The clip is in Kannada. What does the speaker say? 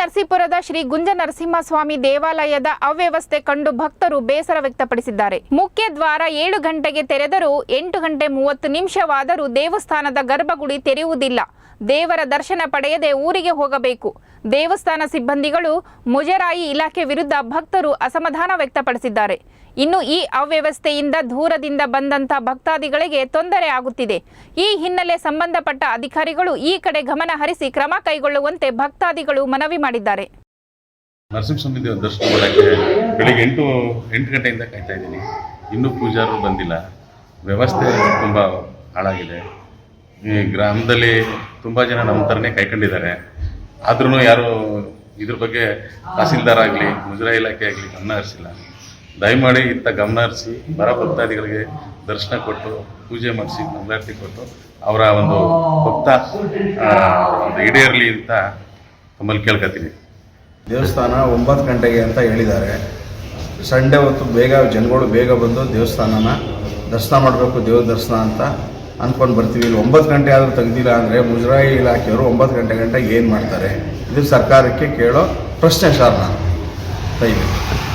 ನರಸೀಪುರದ ಶ್ರೀ ಗುಂಜ ನರಸಿಂಹಸ್ವಾಮಿ ದೇವಾಲಯದ ಅವ್ಯವಸ್ಥೆ ಕಂಡು ಭಕ್ತರು ಬೇಸರ ವ್ಯಕ್ತಪಡಿಸಿದ್ದಾರೆ. ಮುಖ್ಯ ದ್ವಾರ ಏಳು ಗಂಟೆಗೆ ತೆರೆದರೂ ಎಂಟು ಗಂಟೆ ಮೂವತ್ತು ನಿಮಿಷವಾದರೂ ದೇವಸ್ಥಾನದ ಗರ್ಭಗುಡಿ ತೆರೆಯುವುದಿಲ್ಲ. ದೇವರ ದರ್ಶನ ಪಡೆಯದೆ ಊರಿಗೆ ಹೋಗಬೇಕು. ದೇವಸ್ಥಾನ ಸಿಬ್ಬಂದಿಗಳು ಮುಜರಾಯಿ ಇಲಾಖೆ ವಿರುದ್ಧ ಭಕ್ತರು ಅಸಮಾಧಾನ ವ್ಯಕ್ತಪಡಿಸಿದ್ದಾರೆ. ಇನ್ನು ಈ ಅವ್ಯವಸ್ಥೆಯಿಂದ ದೂರದಿಂದ ಬಂದಂಥ ಭಕ್ತಾದಿಗಳಿಗೆ ತೊಂದರೆ ಆಗುತ್ತಿದೆ. ಈ ಹಿನ್ನೆಲೆ ಸಂಬಂಧಪಟ್ಟ ಅಧಿಕಾರಿಗಳು ಈ ಕಡೆ ಗಮನ ಹರಿಸಿ ಕ್ರಮ ಕೈಗೊಳ್ಳುವಂತೆ ಭಕ್ತಾದಿಗಳು ಮನವಿ ಮಾಡಿದ್ದಾರೆ. ನರಸಿಂಹಸ್ವಾಮಿ ದರ್ಶನ ಮಾಡೋಕ್ಕೆ ಬೆಳಿಗ್ಗೆ ಎಂಟು ಎಂಟು ಗಂಟೆಯಿಂದ ಕಾಯ್ತಾ ಇದ್ದೀನಿ. ಇನ್ನೂ ಪೂಜಾರರು ಬಂದಿಲ್ಲ. ವ್ಯವಸ್ಥೆ ತುಂಬ ಹಾಳಾಗಿದೆ. ಈ ಗ್ರಾಮದಲ್ಲಿ ತುಂಬ ಜನ ನಮ್ಮ ಥರನೇ ಕೈಕೊಂಡಿದ್ದಾರೆ. ಆದ್ರೂ ಯಾರು ಇದ್ರ ಬಗ್ಗೆ ತಹಸೀಲ್ದಾರ್ ಆಗಲಿ, ಮುಜರಾಯಿ ಇಲಾಖೆ ಆಗಲಿ ಗಮನ ಹರಿಸಿಲ್ಲ. ದಯಮಾಡಿ ಇಂಥ ಗಮನ ಹರಿಸಿ ಬರ ಭಕ್ತಾದಿಗಳಿಗೆ ದರ್ಶನ ಕೊಟ್ಟು, ಪೂಜೆ ಮಾಡಿಸಿ ಮಂಗಳಾರತಿ ಕೊಟ್ಟು ಅವರ ಒಂದು ಭಕ್ತ ಒಂದು ಈಡೇರಲಿ ಅಂತ ತಮ್ಮಲ್ಲಿ ಕೇಳ್ಕೊತೀನಿ. ದೇವಸ್ಥಾನ ಒಂಬತ್ತು ಗಂಟೆಗೆ ಅಂತ ಹೇಳಿದ್ದಾರೆ. ಸಂಡೇ ಹೊತ್ತು ಬೇಗ, ಜನಗಳು ಬೇಗ ಬಂದು ದೇವಸ್ಥಾನನ ದರ್ಶನ ಮಾಡಬೇಕು, ದೇವ್ರ ದರ್ಶನ ಅಂತ ಅಂದ್ಕೊಂಡು ಬರ್ತೀವಿ. ಇಲ್ಲಿ ಒಂಬತ್ತು ಗಂಟೆ ಆದರೂ ತೆಗ್ದಿಲ್ಲ ಅಂದರೆ ಮುಜರಾಯಿ ಇಲಾಖೆಯವರು ಒಂಬತ್ತು ಗಂಟೆ ಗಂಟೆಗೆ ಏನು ಮಾಡ್ತಾರೆ? ಇದು ಸರ್ಕಾರಕ್ಕೆ ಕೇಳೋ ಪ್ರಶ್ನೆ ಸರ್ ನಾನು ದಯವಿಟ್ಟು